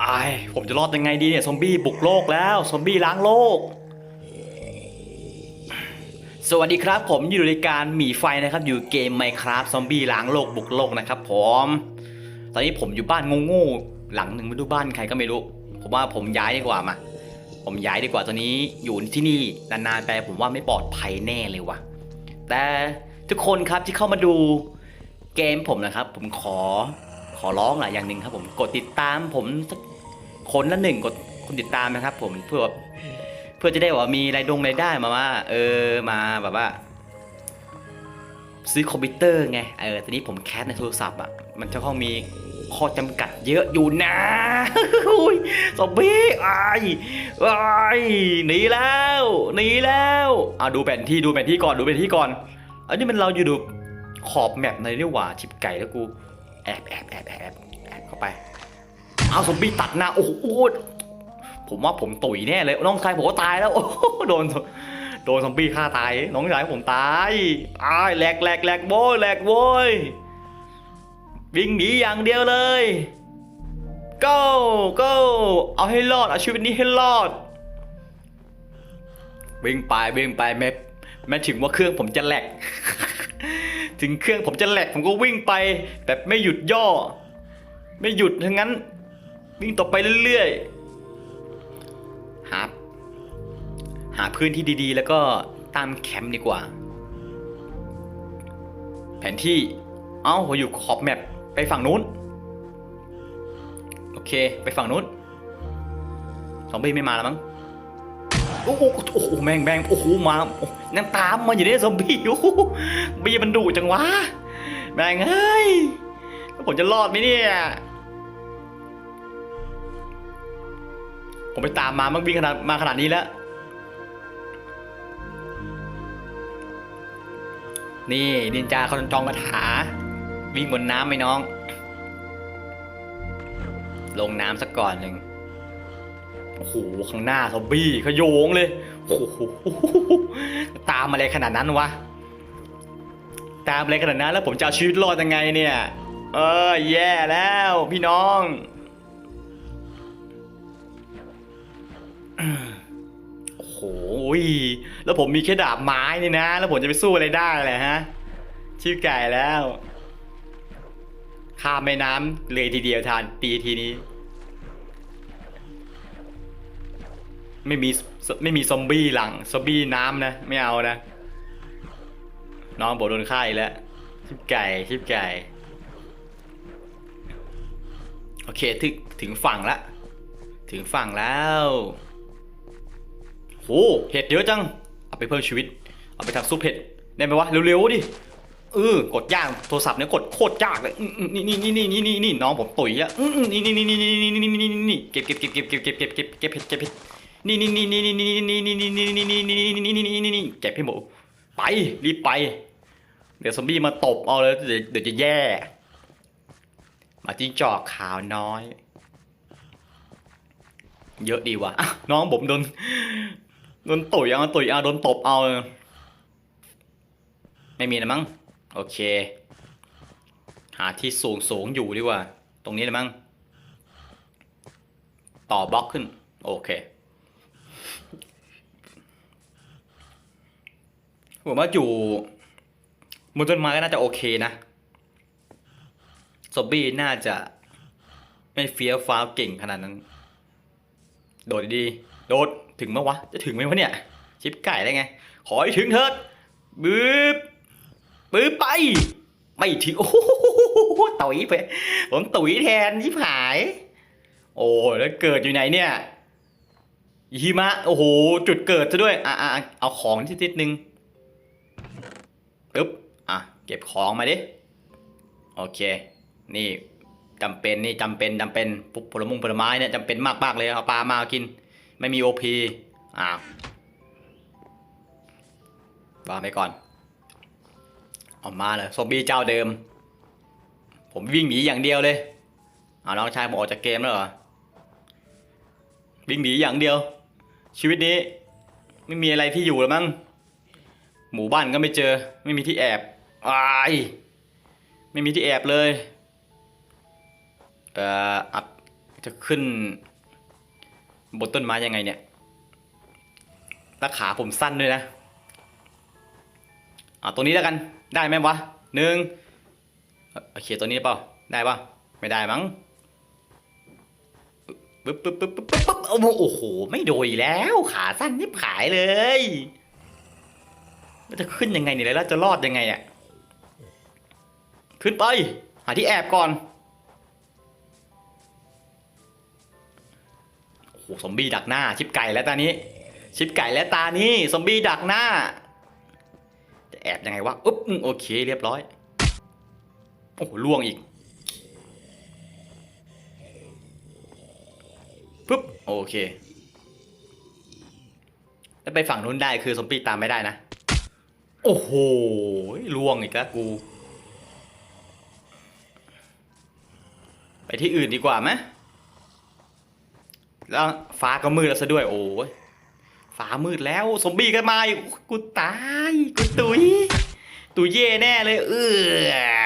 ไอ้ผมจะรอดยังไงดีเนี่ยซอมบี้บุกโลกแล้วซอมบี้ล้างโลก สวัสดีครับ ผมอยู่ในการหมีไฟนะครับ อยู่เกม Minecraft ซอมบี้ล้างโลกบุกโลกนะครับ ผม ตอนนี้ผมอยู่บ้านโง่ๆหลังหนึ่งไม่รู้บ้านใครก็ไม่รู้ ผมว่าผมย้ายดีกว่ามา ผมย้ายดีกว่าตอนนี้อยู่ที่นี่นานๆไปผมว่าไม่ปลอดภัยแน่เลยว่ะ แต่ทุกคนครับที่เข้ามาดูเกมผมนะครับ ผมขอ ขอร้องหลายอย่างหนึ่งครับ ผมกดติดตามผมสักคนละหนึ่งกดคนติดตามนะครับ ผมเพื่อเพื่อจะได้ว่ามีรายดงรายได้มาว่า เออมาแบบว่า ซื้อคอมพิวเตอร์ไงเออตอนนี้ผมแคสในโทรศัพท์อะมันจะต้องมีข้อจำกัดเยอะอยู่นะอุ้ยซอมบี้ไอ้ายอ้หนีแล้วหนีแล้วอะดูแผนที่ดูแผนที่ก่อนดูแผนที่ก่อนอันนี้มันเราอยู่ดูขอบแมปในนี่หว่าชิบไก่แล้วกู แอบแอบแอบแอบแอบเข้าไป เอาซอมบี้ตัดหน้า โอ้โหผมว่าผมตุ๋ยแน่เลย น้องชายผมก็ตายแล้ว โอ้โหโดน โดนซอมบี้ฆ่าตาย น้องชายผมตายอ้ายแหลกแหลกแหลกโว้ยแหลกโว้ยวิ่งหนีอย่างเดียวเลย go go เอาให้รอด เอาชีวิตนี้ให้รอด วิ่งไปวิ่งไปแม้แม้ถึงว่าเครื่องผมจะแหลก ถึงเครื่องผมจะแหลกผมก็วิ่งไป แบบไม่หยุดย่อ ไม่หยุดทั้งนั้น วิ่งต่อไปเรื่อยๆหาหาพื้นที่ดีๆ แล้วก็ตามแคมป์ดีกว่า แผนที่ เอ้าผมอยู่ขอบแมปไปฝั่งนู้น โอเค ไปฝั่งนู้นซอมบี้ไม่มาแล้วมั้ง โอ้โหโอ้โหแมงแมงโอ้โหมาโอ้โหนั่งตามมาอยู่ในซอมบี้โอ้โหบีมันดุจังวะแมงเฮ้ยแล้วผมจะรอดไหมเนี่ยผมไปตามมามันวิ่งขนาดมาขนาดนี้แล้วนี่นินจาเขาจองคาถา วิ่งบนน้ำไหมน้อง ลงน้ำสักก่อนหนึ่ง โอ้โหข้างหน้าซอมบี้ขโยงเลยโอ้โหตามอะไรขนาดนั้นวะตามอะไรขนาดนั้นแล้วผมจะเอาชีวิตรอดยังไงเนี่ย เออแย่แล้วพี่น้องโอ้โหแล้วผมมีแค่ดาบไม้นี่นะ แล้วผมจะไปสู้อะไรได้เลยฮะชื่อไก่แล้วข้ามแม่น้ำเลยทีเดียวทานปีทีนี้ ไม่มีไม่มีซอมบี้หลังซอมบี้น้ำนะ ไม่เอานะ น้องบอกโดนฆ่าอีกแล้วชิบไก่ชิบไก่โอเคถึงถึงฝั่งละ ถึงฝั่งแล้วโหเห็ดเยอะจัง เอาไปเพิ่มชีวิต เอาไปทำซุปเห็ดได้ไหมวะเร็วๆดิเออกดยางโทรศัพท์เนี่ยกดโคตรยากเลยอืมอืมนี่นี่นี่นี่นี่นี่น้องผมตุ๋ยอะนี่นี่นี่นี่นี่นี่นี่นี่นี่เก็บเก็บเก็บเก็บเก็บเก็บเก็บเก็บเก็บเห็ดเก็บ นี่นี่นี่นี่นี่นี่นี่นี่นี่นี่นี่นี่นี่นี่นี่นี่นี่นี่เก็บให้หมดไปรีบไป เดี๋ยวซอมบี้มาตบเอาเลยเดี๋ยวเดี๋ยวจะแย่มาจิ้งจอกขาวน้อย เยอะดีว่ะอะน้องผมโดนโดนตุ๋ยเอาตุ๋ยเอาโดนตบเอาไม่มีนะมั้งโอเค หาที่สูงสูงอยู่ดีกว่า ตรงนี้เลยมั้ง ต่อบล็อกขึ้น โอเค ผมว่าอยู่บนต้นไม้ก็น่าจะโอเคนะซอมบี้น่าจะไม่เฟี้ยวฟ้าวเก่งขนาดนั้น โดดดี โดดถึงไหมวะ จะถึงไหมวะเนี่ย ชิปไก่ได้ไง ขอให้ถึงเถิดบึ๊บปื้อไป ไม่ถึง โอ้โหตุ๋ยไป ผมตุ๋ยแทนชิบหาย โอ้แล้วเกิดอยู่ไหนเนี่ยหิมะ โอ้โห จุดเกิดซะด้วย อะอะอะเอาของที่ติดนึง ปึ๊บอะเก็บของมาดิ โอเค นี่จำเป็นนี่จำเป็นจำเป็นปุ๊บผลมงผลไม้เนี่ยจำเป็นมากมากเลยเอาปลามากิน ไม่มีโอพีอ้าววางไปก่อนออกมาเลยซอมบี้เจ้าเดิม ผมวิ่งหนีอย่างเดียวเลยเอาน้องชายผมออกจากเกมแล้วเหรอวิ่งหนีอย่างเดียว ชีวิตนี้ ไม่มีอะไรที่อยู่แล้วมั้ง หมู่บ้านก็ไม่เจอ ไม่มีที่แอบอายไม่มีที่แอบเลยเอ่ออัพจะขึ้น บนต้นไม้ยังไงเนี่ยแตาขาผมสั้นด้วยนะอ่าตรงนี้แล้วกันได้ไหมวะหนึ่งโอเคตัวนี้เปล่าได้ปะไม่ได้มั้งปึ๊บปึ๊บปึ๊บปึ๊บปึ๊บโอ้โห ไม่โดยแล้ว ขาสั้นยิบขายเลย จะขึ้นยังไงเนี่ยแล้วจะรอดยังไงอะขึ้นไป หาที่แอบก่อน โอ้โหซอมบี้ดักหน้า ชิปไก่แล้วตานี้ ชิปไก่แล้วตานี้ซอมบี้ดักหน้า จะแอบยังไงวะอุ๊บโอเค เรียบร้อย โอ้โหล่วงอีกปุ๊บโอเค แล้วไปฝั่งนู้นได้คือซอมบี้ตามไม่ได้นะ โอ้โหล่วงอีกแล้วกู ไปที่อื่นดีกว่าไหมแล้วฟ้าก็มืดแล้วซะด้วย โอ้ยฟ้ามืดแล้วซอมบี้ก็มาอีกกูตายกูตุยตุยเย่แน่เลย เอ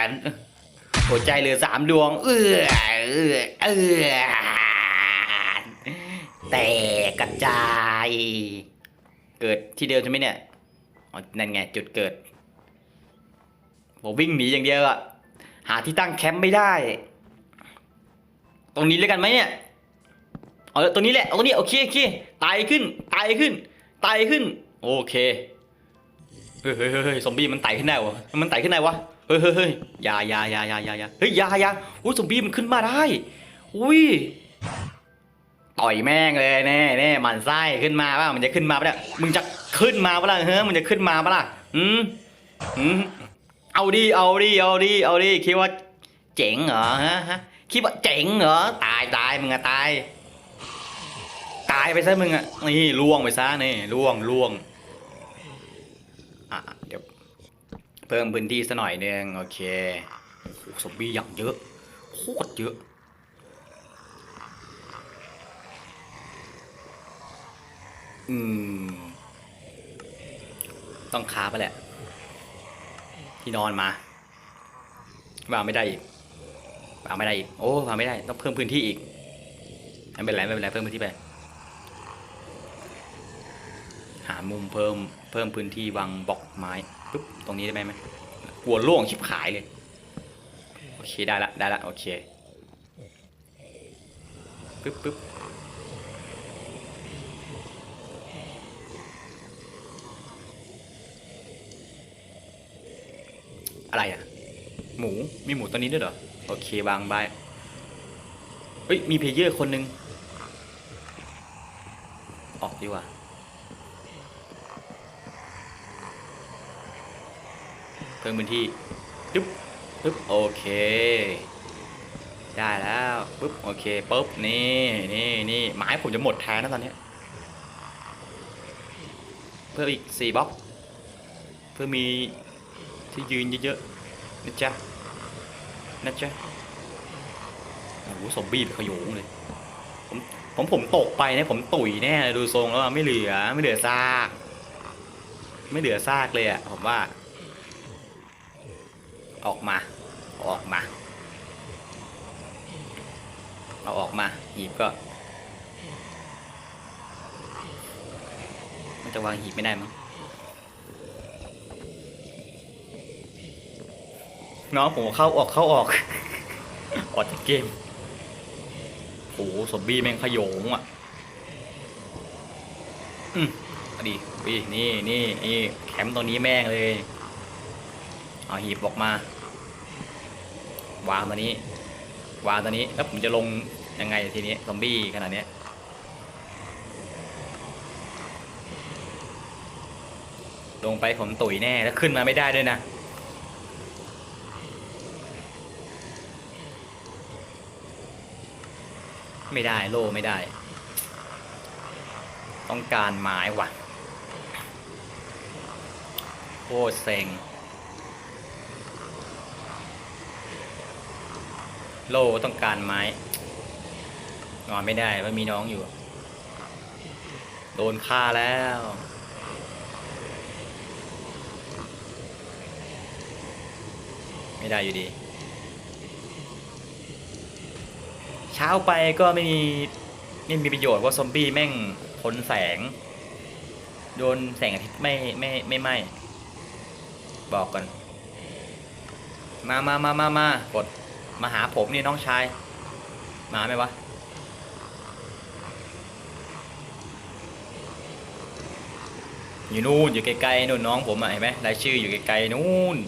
อหัวใจเหลือสามดวง เออเออเออแต่กระจาย เกิดที่เดิมใช่ไหมเนี่ย นั่นไงจุดเกิด ผมวิ่งหนีอย่างเดียวอะหาที่ตั้งแคมป์ไม่ได้ ตรงนี้เลยกันไหมเนี่ย เอาตรงนี้แหละเอาตรงนี้โอเคโอเคตายขึ้นตายขึ้นตายขึ้น โอเค เฮ้ยเฮ้ยเฮ้ยซอมบี้มันไต่ขึ้นได้วะมันไต่ขึ้นได้วะ เฮ้ยเฮ้ยเฮ้ยยายายายายายาเฮ้ยยายาอุ้ยซอมบี้มันขึ้นมาได้ อุ้ย ต่อยแม่งเลยแน่แน่หมันไส้ขึ้นมาป่ะมันจะขึ้นมาป่ะเนี่ยมึงจะขึ้นมาป่ะล่ะเฮ้ยมึงจะขึ้นมาป่ะล่ะอืมอืมเอาดิเอาดิเอาดิเอาดิคิดว่าเจ๋งเหรอฮะฮะคิดว่าเจ๋งเหรอตายตายมึงอะตาย ตายไปซะมึงอะนี่ล่วงไปซะนี่ล่วงล่วงอะเดี๋ยวเพิ่มพื้นที่ซะหน่อยนึงโอเคโอ้ซอมบี้อย่างเยอะโคตรเยอะ อืม ต้องคาไปแหละ ที่นอนมาวางไม่ได้อีกวางไม่ได้อีก โอ้วางไม่ได้ ต้องเพิ่มพื้นที่อีกไม่เป็นไรไม่เป็นไรเพิ่มพื้นที่ไป หามุมเพิ่มเพิ่มพื้นที่วางบล็อกไม้ปุ๊บตรงนี้ได้ไหมไหมกลัวล่งชิบขายเลย โอเคได้ละได้ละโอเคปุ๊บปุ๊บ อะไรอะ หมู มีหมูตัวนี้ด้วยเหรอ โอเควางไปเฮ้ย มีเพลเยอร์คนหนึ่งออกดีกว่า เพิ่มพื้นที่ปึ๊บปึ๊บโอเค ได้แล้วปึ๊บโอเคปุ๊บนี่นี่นี่ไม้ผมจะหมดแทนนะตอนนี้ เพิ่มอีกสี่บล็อก เพื่อมี ที่ยืนเยอะๆนะจ๊ะนะจ๊ะโอ้โหสมบีบขโยงเลยผมผมผมตกไปเนี่ยผมตุ๋ยแน่เลยดูทรงแล้วไม่เหลือไม่เหลือซาก ไม่เหลือซากเลยอะผมว่า ออกมาอาออกมาเอาออกมาหีบก็มันจะวางหีบไม่ได้มั้ง น้องผมเข้าออกเข้าออก ออกจากเกมโอ้โหซอมบี้แม่งขยงอะ อืมดีวีนี่นี่นี่แคมป์ตัวนี้แม่งเลย เอาหีบออกมา วางตัวนี้ วางตัวนี้ แล้วผมจะลงยังไงทีนี้ซอมบี้ขนาดเนี้ยลงไปผมตุ๋ยแน่ แล้วขึ้นมาไม่ได้ด้วยนะ ไม่ได้โล่ไม่ได้ ต้องการไม้ว่ะโคตรเซ็งโล่ต้องการไม้นอนไม่ได้ว่ามีน้องอยู่ โดนฆ่าแล้วไม่ได้อยู่ดี ช้าไปก็ไม่มีไม่มีประโยชน์ว่าซอมบี้แม่งทนแสง โดนแสงอาทิตย์ไม่ไม่ไม่ไหม้บอกก่อน มามามามามากดมาหาผมนี่น้องชาย มาไหมวะอยู่นู่นอยู่ไกลๆนู่นน้องผมอะเห็นไหมรายชื่ออยู่ไกลๆนู่น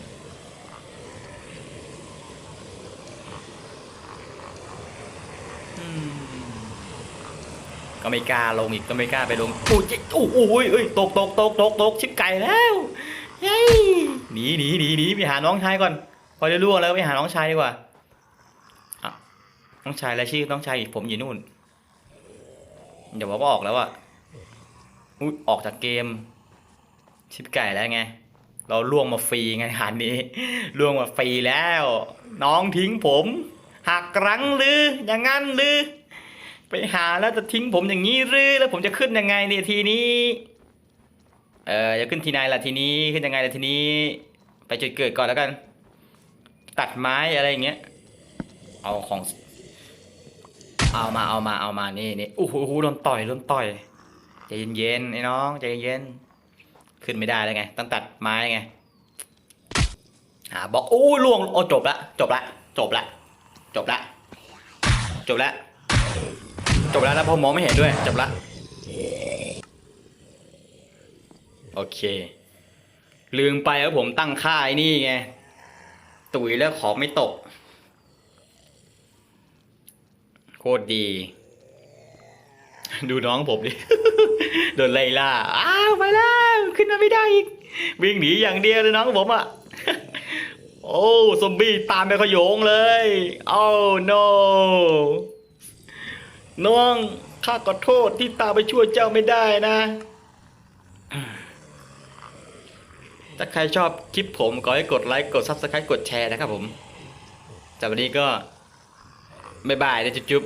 ก็ไม่กล้าลงอีกก็ไม่กล้าไปลงโอ้ยโอ้โหเอ้ยตกตกตกตกตกชิบไก่แล้วเฮ้ยหนีหนีหนีหนีไปหาน้องชายก่อน พอจะล่วงแล้วไปหาน้องชายดีกว่าอะน้องชายรายชื่อน้องชายอีกผมอยู่นู่นเดี๋ยวบอกว่าออกแล้วอะอุ้ยออกจากเกม ชิบไก่แล้วไง เราล่วงมาฟรีไงหานนี้ล่วงมาฟรีแล้ว น้องทิ้งผมหักรั้งหรืออย่างงั้นหรือ ไปหาแล้วจะทิ้งผมอย่างนี้หรือแล้วผมจะขึ้นยังไงเนี่ยทีนี้ เออจะขึ้นทีไหนล่ะทีนี้ขึ้นยังไงล่ะทีนี้ ไปจุดเกิดก่อนแล้วกัน ตัดไม้อะไรอย่างเงี้ย เอาของ เอามาเอามาเอามานี่นี่โอ้โหโดนต่อยโดนต่อยใจเย็นๆไอ้น้องใจเย็นๆขึ้นไม่ได้แล้วไงต้องตัดไม้ไงหาบอกโอ้ล่วงโอ้จบละจบละจบละจบละจบละ จบแล้วแล้วพอมองไม่เห็นด้วย จบละ โอเค ลืมไปว่าผมตั้งค่าไอ้นี่ไง ตุ๋ยแล้วของไม่ตก โคตรดี ดูน้องผมดิ โดนไล่ล่า อ้าว ไปแล้ว ขึ้นมาไม่ได้อีก วิ่งหนีอย่างเดียวเลยน้องผมอะโอ้ ซอมบี้ตามไปขโยงเลย โอ้ no น้องข้าขอโทษที่ตาไปช่วยเจ้าไม่ได้นะ ถ้าใครชอบคลิปผมก็ให้กดไลค์กด Subscribe กดแชร์นะครับผมจากวันนี้ก็ บ๊ายบายนะจุ๊บ